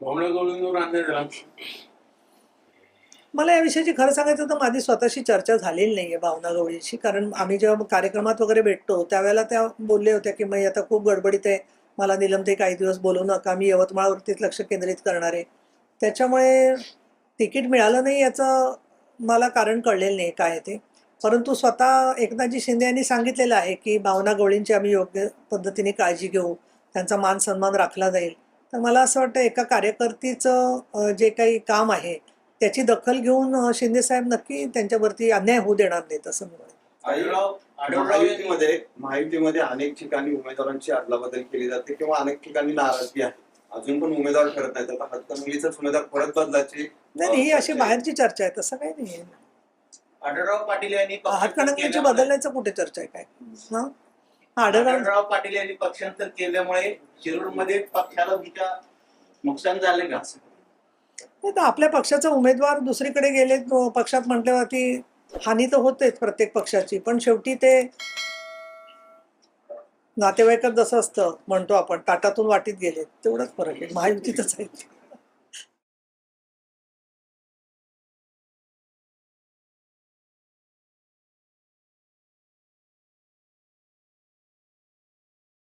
झाला. मला या विषयाची खरं सांगायचं तर माझी स्वतःशी चर्चा झालेली नाहीये भावना गवळीशी. कारण आम्ही जेव्हा कार्यक्रमात वगैरे भेटतो त्यावेळेला त्या बोलले होत्या की मी आता खूप गडबडीत आहे. मला निलम ते काही दिवस बोलू नका. मी यवतमाळवरतीच लक्ष केंद्रित करणार आहे. त्याच्यामुळे तिकीट मिळालं नाही याचं मला कारण कळलेलं नाही काय ते. परंतु स्वतः एकनाथजी शिंदे यांनी सांगितलेलं आहे की भावना गवळींची आम्ही योग्य पद्धतीने काळजी घेऊ. त्यांचा मान सन्मान राखला जाईल. तर मला असं वाटतं एका कार्यकर्तीचं जे काही काम आहे त्याची दखल घेऊन शिंदे साहेब नक्की त्यांच्यावरती अन्याय होऊ देणार नाहीत असं मी म्हणेन. आढळराव आढळराव यांनी- महायुतीमध्ये महायुतीमध्ये अनेक ठिकाणी उमेदवारांची अदलाबदल केली जाते किंवा अनेक ठिकाणी नाराजगी आहे. अजून पण उमेदवार करत नाहीत. आता हातकणंगलेचाच उमेदवार परत बदलाची नाही नाही, ही अशी बाहेरची चर्चा आहे तसं काही नाही. आढळराव पाटील यांनी हातकणंगलेची बदलण्याचं कुठे चर्चा आहे काय? हा? आढळराव पाटील यांनी पक्षांतर केल्यामुळे शिरूरमध्ये पक्षाला तुमच्या नुकसान झाले का नाही तर आपल्या पक्षाचा उमेदवार दुसरीकडे गेले पक्षात म्हटल्यावरती हानी तर होतेच प्रत्येक पक्षाची पण शेवटी ते नातेवाईकात जसं असतं म्हणतो आपण ताटातून वाटीत गेले तेवढंच फरक आहे. महायुतीतच आहे.